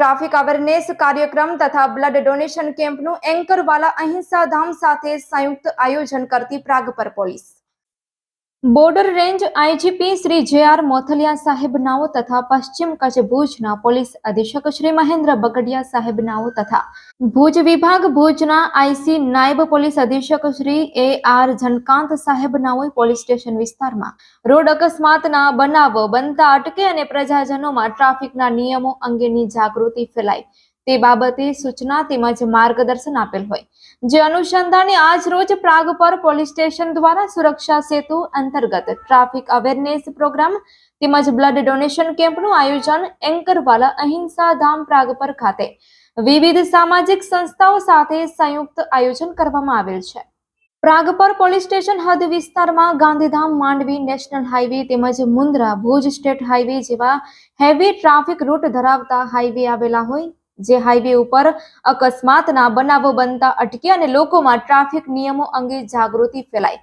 Traffic awareness કાર્યક્રમ તથા blood donation કેમ્પનું એન્કરવાલા અહિંસા ધામ સાથે સંયુક્ત આયોજન કરતી Pragpar police. Border range IGP Shri J R Mothaliya સાહેબ નાઓ તથા પશ્ચિમ કચ્છ ભુજના પોલીસ અધિક્ષક શ્રી મહેન્દ્ર બગડિયા સાહેબ નાઓ તથા ભુજ વિભાગ ભુજના આઈસી નાયબ પોલીસ અધિક્ષક શ્રી એ આર જનકાંત સાહેબ નાઓએ પોલીસ સ્ટેશન વિસ્તારમાં રોડ અકસ્માતના બનાવો બનતા અટકે અને પ્રજાજનોમાં ટ્રાફિકના નિયમો અંગેની જાગૃતિ ફેલાય તે બાબતે સૂચના તેમજ માર્ગદર્શન આપેલ હોય. જે અનુસંધાને આજ રોજ પ્રાગ પર પોલીસ સ્ટેશન દ્વારા સુરક્ષા સેતુ અંતર્ગત ટ્રાફિક અવેરનેસ પ્રોગ્રામ તેમજ બ્લડ ડોનેશન કેમ્પનું આયોજન એન્કરવાલા અહિંસા ધામ પ્રાગપર ખાતે વિવિધ સામાજિક સંસ્થાઓ સાથે સંયુક્ત આયોજન કરવામાં આવેલ છે. પ્રાગપર પોલીસ સ્ટેશન હદ વિસ્તારમાં ગાંધીધામ, માંડવી, નેશનલ હાઈવે તેમજ મુન્દ્રા ભુજ સ્ટેટ હાઈવે જેવા હેવી ટ્રાફિક રૂટ ધરાવતા હાઈવે આવેલા હોય જે હાઈવે ઉપર અકસ્માતના બનાવો બનતા અટકે અને લોકોમાં ટ્રાફિક નિયમો અંગે જાગૃતિ ફેલાય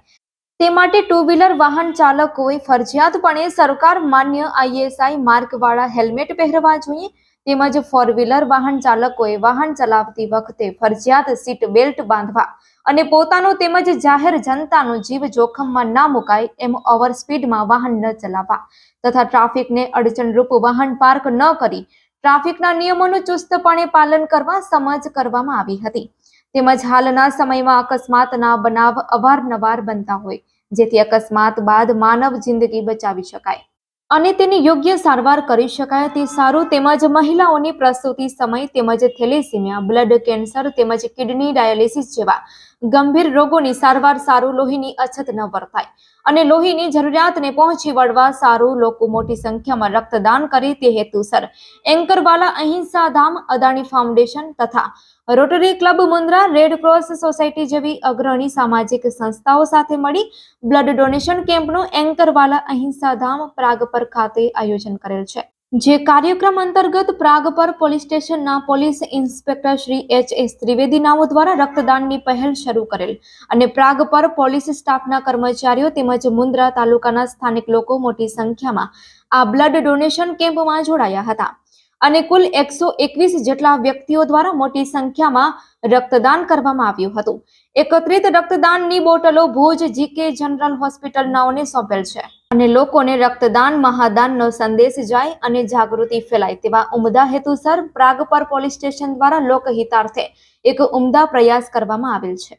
તે માટે ટુ વ્હીલર વાહન ચાલકોએ ફરજિયાતપણે સરકાર માન્ય આઈએસઆઈ માર્કવાળા હેલ્મેટ પહેરવા જોઈએ, તેમજ ફોર વ્હીલર વાહન ચાલકોએ વાહન ચલાવતી વખતે ફરજિયાત સીટ બેલ્ટ બાંધવા અને પોતાનો તેમજ જાહેર જનતાનો જીવ જોખમમાં ના મુકાય એમ ઓવર સ્પીડમાં વાહન ન ચલાવવા તથા ટ્રાફિકને અડચણરૂપ વાહન પાર્ક ન કરી ટ્રાફિકના નિયમોનું ચુસ્તપણે પાલન કરવા સમજ કરવામાં આવી હતી. તેમજ હાલના સમયમાં અકસ્માતના બનાવ અવારનવાર બનતા હોય, જેથી અકસ્માત બાદ માનવ જિંદગી બચાવી શકાય. અને તેની યોગ્ય સારવાર કરી શકાય તે સારું તેમજ મહિલાઓની પ્રસૂતિ સમય તેમજ થેલેસીમિયા, બ્લડ કેન્સર તેમજ કિડની ડાયાલિસિસ જેવા ગંભીર રોગોની સારવાર સારું લોહીની અછત ન વર્તાય. અને લોહીની જરૂરિયાતને પહોંચી વળવા સારું લોકો મોટી સંખ્યામાં રક્તદાન કરે તે હેતુસર. એન્કરવાલા અહિંસા ધામ, અદાણી ફાઉન્ડેશન તથા rotary club Mundra, red cross society જેવી અગ્રણી સામાજિક સંસ્થાઓ સાથે મળી બ્લડ ડોનેશન કેમ્પનું એન્કરવાલા અહિંસા ધામ પ્રાગપર ખાતે આયોજન કરેલ છે. જે કાર્યક્રમ અંતર્ગત પ્રાગપર પોલીસ સ્ટેશનના police inspector Shri H S Trivedi નાઓ દ્વારા રક્તદાનની પહેલ શરૂ કરેલ અને પ્રાગપર પોલીસ સ્ટાફના કર્મચારીઓ તેમજ મુન્દ્રા તાલુકાના સ્થાનિક લોકો મોટી સંખ્યામાં આ બ્લડ ડોનેશન કેમ્પમાં જોડાયા હતા. અને કુલ એકસો એકવીસ જેટલા વ્યક્તિઓ દ્વારા મોટી સંખ્યામાં રક્તદાન કરવામાં આવ્યું હતું. એકત્રિત રક્તદાનની બોટલો ભુજ જીકે જનરલ હોસ્પિટલ નાઓને સોંપેલ છે. અને લોકોને રક્તદાન, મહાદાનનો સંદેશ જાય અને જાગૃતિ ફેલાય તેવા ઉમદા હેતુસર પ્રાગપર પોલીસ સ્ટેશન દ્વારા લોકહિતાર્થે એક ઉમદા પ્રયાસ કરવામાં આવેલ છે.